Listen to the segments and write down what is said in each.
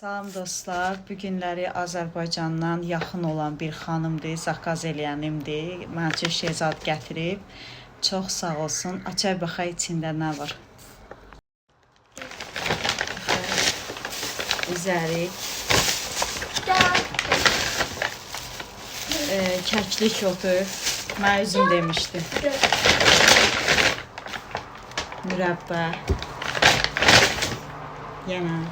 Salam dostlar, bu günləri Azərbaycandan yaxın olan bir xanımdır, zakaz eləyənimdir. Mənim üçün şehzad gətirib. Çox sağ olsun. Açar baxa içində nə var. Üzəri e, kəklik otu. Mən üzüm demişdim. Mürəbbə. Yenə.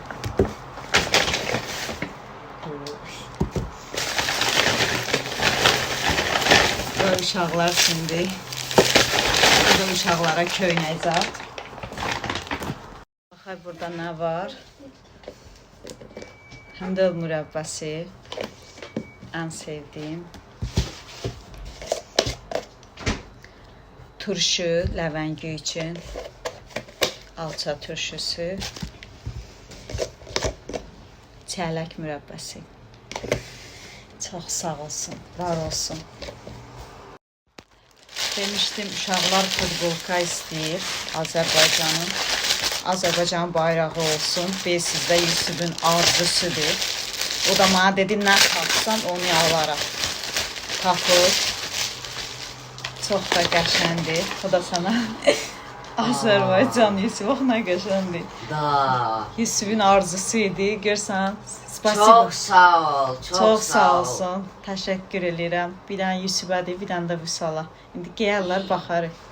Böyle uşaqlar şimdi. Bu da uşaqlara köynək zat. Baxaq burada nə var? Həm də mürəbbəsi. Ən sevdiyim. Turşu, ləvəngi üçün. Alça turşusu. Çəllək mürəbbəsi. Çox sağ olsun, var olsun. Demiştim uşaqlar futbolka istəyir Azərbaycanın. Azərbaycan bayrağı olsun. Bilirsiniz də Yusufun arzusudur. O da mənə dedi nə tapsam onu alaram. Tapır. Çox da qəşəndir. O da sana Azərbaycan Yusuf nə qəşəndir. Da. Yusufun arzusu idi. Görsən, spasibo. Çok sağ ol. Çok, Çox sağ olsun. Təşəkkür edirəm. Bir dənə Yusufadır, bir dənə də Vüsala. İndi geyərlər baxarıq.